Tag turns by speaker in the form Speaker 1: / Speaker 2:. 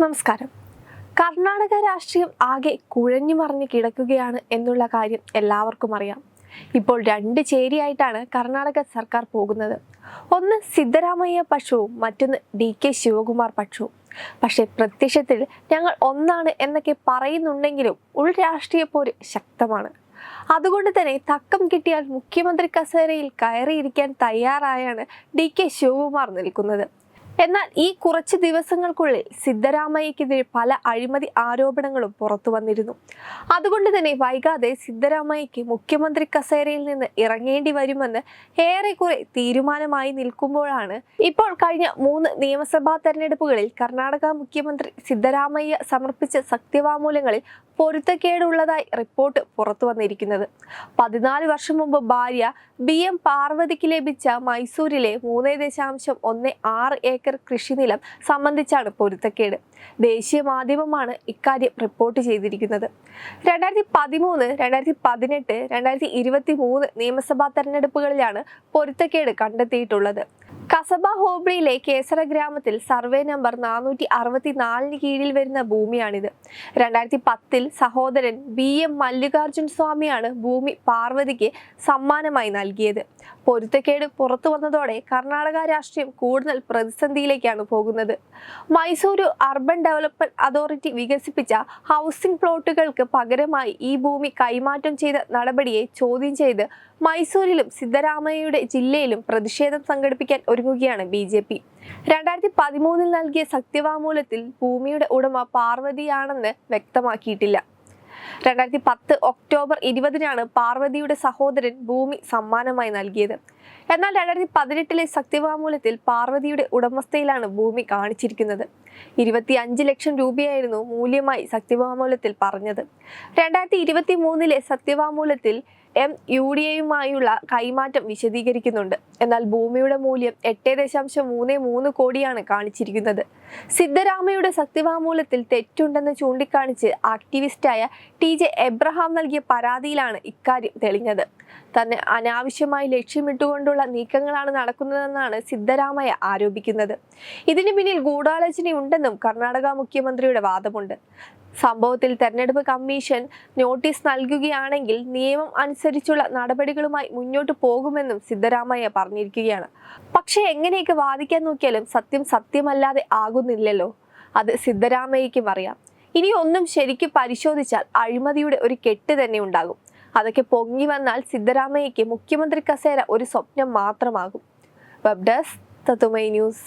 Speaker 1: നമസ്കാരം. കർണാടക രാഷ്ട്രീയം ആകെ കുഴഞ്ഞു മറിഞ്ഞ് കിടക്കുകയാണ് എന്നുള്ള കാര്യം എല്ലാവർക്കും അറിയാം. ഇപ്പോൾ രണ്ട് ചേരിയായിട്ടാണ് കർണാടക സർക്കാർ പോകുന്നത്. ഒന്ന് സിദ്ധരാമയ്യ പക്ഷവും മറ്റൊന്ന് ഡി കെ ശിവകുമാർ പക്ഷവും. പക്ഷേ പ്രത്യക്ഷത്തിൽ ഞങ്ങൾ ഒന്നാണ് എന്നൊക്കെ പറയുന്നുണ്ടെങ്കിലും ഉൾ രാഷ്ട്രീയ പോര് ശക്തമാണ്. അതുകൊണ്ട് തന്നെ തക്കം കിട്ടിയാൽ മുഖ്യമന്ത്രി കസേരയിൽ കയറിയിരിക്കാൻ തയ്യാറായാണ് ഡി കെ ശിവകുമാർ നിൽക്കുന്നത്. എന്നാൽ ഈ കുറച്ച് ദിവസങ്ങൾക്കുള്ളിൽ സിദ്ധരാമയ്യക്കെതിരെ പല അഴിമതി ആരോപണങ്ങളും പുറത്തു വന്നിരുന്നു. അതുകൊണ്ട് തന്നെ വൈകാതെ സിദ്ധരാമയ്യക്ക് മുഖ്യമന്ത്രി കസേരയിൽ നിന്ന് ഇറങ്ങേണ്ടി വരുമെന്ന് ഏറെക്കുറെ തീരുമാനമായി നിൽക്കുമ്പോഴാണ് ഇപ്പോൾ കഴിഞ്ഞ മൂന്ന് നിയമസഭാ തെരഞ്ഞെടുപ്പുകളിൽ കർണാടക മുഖ്യമന്ത്രി സിദ്ധരാമയ്യ സമർപ്പിച്ച സത്യവാങ്മൂലങ്ങളിൽ പൊരുത്തക്കേടുള്ളതായി റിപ്പോർട്ട് പുറത്തു വന്നിരിക്കുന്നത്. പതിനാല് വർഷം മുമ്പ് ഭാര്യ ബി എം പാർവതിക്ക് ലഭിച്ച മൈസൂരിലെ മൂന്ന് ദശാംശം ഒന്ന് ആറ് ഏക്കർ കൃഷിനിലം സംബന്ധിച്ചാണ് പൊരുത്തക്കേട്. ദേശീയ മാധ്യമമാണ് ഇക്കാര്യം റിപ്പോർട്ട് ചെയ്തിരിക്കുന്നത്. രണ്ടായിരത്തി പതിമൂന്ന് രണ്ടായിരത്തി പതിനെട്ട് രണ്ടായിരത്തി ഇരുപത്തി മൂന്ന് നിയമസഭാ തെരഞ്ഞെടുപ്പുകളിലാണ് പൊരുത്തക്കേട് കണ്ടെത്തിയിട്ടുള്ളത്. കസബ ഹോബ്ലിയിലെ കേസര ഗ്രാമത്തിൽ സർവേ നമ്പർ നാനൂറ്റി അറുപത്തി നാലിന് കീഴിൽ വരുന്ന ഭൂമിയാണിത്. രണ്ടായിരത്തി പത്തിൽ സഹോദരൻ ബി എം മല്ലികാർജുൻ സ്വാമിയാണ് ഭൂമി പാർവതിക്ക് സമ്മാനമായി നൽകിയത്. പൊരുത്തക്കേട് പുറത്തു വന്നതോടെ കർണാടക രാഷ്ട്രീയം കൂടുതൽ പ്രതിസന്ധിയിലേക്കാണ് പോകുന്നത്. മൈസൂരു അർബൻ ഡെവലപ്മെന്റ് അതോറിറ്റി വികസിപ്പിച്ച ഹൗസിംഗ് പ്ലോട്ടുകൾക്ക് പകരമായി ഈ ഭൂമി കൈമാറ്റം ചെയ്ത നടപടിയെ ചോദ്യം ചെയ്ത് മൈസൂരിലും സിദ്ധരാമയ്യയുടെ ജില്ലയിലും പ്രതിഷേധം സംഘടിപ്പിക്കാൻ ഒരുങ്ങുകയാണ് ബി ജെ പി. രണ്ടായിരത്തി പതിമൂന്നിൽ നൽകിയ സത്യവാങ്മൂലത്തിൽ ഭൂമിയുടെ ഉടമ പാർവതിയാണെന്ന് വ്യക്തമാക്കിയിട്ടില്ല. രണ്ടായിരത്തി പത്ത് ഒക്ടോബർ ഇരുപതിനാണ് പാർവതിയുടെ സഹോദരൻ ഭൂമി സമ്മാനമായി നൽകിയത്. എന്നാൽ രണ്ടായിരത്തി പതിനെട്ടിലെ സത്യവാങ്മൂലത്തിൽ പാർവതിയുടെ ഉടമസ്ഥയിലാണ് ഭൂമി കാണിച്ചിരിക്കുന്നത്. ഇരുപത്തി അഞ്ച് ലക്ഷം രൂപയായിരുന്നു മൂല്യമായി സത്യവാങ്മൂലത്തിൽ പറഞ്ഞത്. രണ്ടായിരത്തി ഇരുപത്തി മൂന്നിലെ സത്യവാങ്മൂലത്തിൽ എം യു ഡി എയുമായുള്ള കൈമാറ്റം വിശദീകരിക്കുന്നുണ്ട്. എന്നാൽ ഭൂമിയുടെ മൂല്യം എട്ട് ദശാംശം മൂന്ന് മൂന്ന് കോടിയാണ് കാണിച്ചിരിക്കുന്നത്. സിദ്ധരാമയുടെ സത്യവാങ്മൂലത്തിൽ തെറ്റുണ്ടെന്ന് ചൂണ്ടിക്കാണിച്ച് ആക്ടിവിസ്റ്റായ ടി ജെ എബ്രഹാം നൽകിയ പരാതിയിലാണ് ഇക്കാര്യം തെളിഞ്ഞത്. തന്നെ അനാവശ്യമായി ലക്ഷ്യമിട്ടുകൊണ്ടുള്ള നീക്കങ്ങളാണ് നടക്കുന്നതെന്നാണ് സിദ്ധരാമയ്യ ആരോപിക്കുന്നത്. ഇതിനു പിന്നിൽ ഗൂഢാലോചനയുണ്ടെന്നും കർണാടക മുഖ്യമന്ത്രിയുടെ വാദമുണ്ട്. സംഭവത്തിൽ തെരഞ്ഞെടുപ്പ് കമ്മീഷൻ നോട്ടീസ് നൽകുകയാണെങ്കിൽ നിയമം അനുസരിച്ചുള്ള നടപടികളുമായി മുന്നോട്ട് പോകുമെന്നും സിദ്ധരാമയ്യ പറഞ്ഞിരിക്കുകയാണ്. പക്ഷേ എങ്ങനെയൊക്കെ വാദിക്കാൻ നോക്കിയാലും സത്യം സത്യമല്ലാതെ ആകുന്നില്ലല്ലോ. അത് സിദ്ധരാമയ്യക്കും അറിയാം ഇനി ഒന്നും ശരിക്കും പരിശോധിച്ചാൽ അഴിമതിയുടെ ഒരു കെട്ട് തന്നെ ഉണ്ടാകും. അതൊക്കെ പൊങ്ങി വന്നാൽ സിദ്ധരാമയ്യയ്ക്ക് മുഖ്യമന്ത്രി കസേര ഒരു സ്വപ്നം മാത്രമാകും. വെബ് ഡെസ്ക് തത്തുമൈ news.